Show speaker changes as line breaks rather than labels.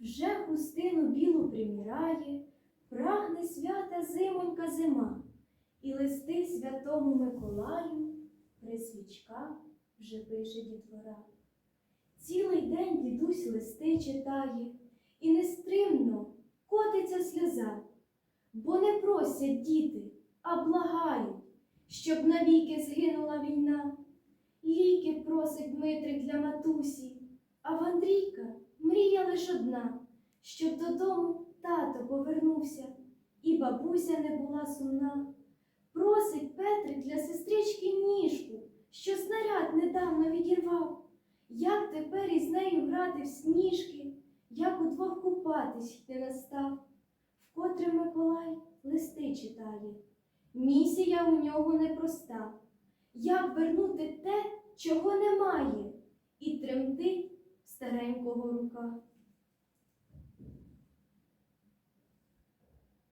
Вже хустину білу приміряє, прагне свята зимонька зима, і листи святому Миколаю при свічках вже пише дітвора. Цілий день дідусь листи читає, і нестримно котиться сльоза, бо не просять діти, а благають, щоб навіки згинула війна. Ліки просить Дмитрик для матусі, а в Андрійка мрія лиш одна, щоб додому тато повернувся, і бабуся не була сумна. Просить Петрик для сестрички ніжку, що снаряд недавно відірвав. Як тепер із нею грати в сніжки, як удвох купатись не настав, вкотре Миколай листи читає. Місія у нього непроста. Як вернути те, чого немає, і тремтить старенького рука.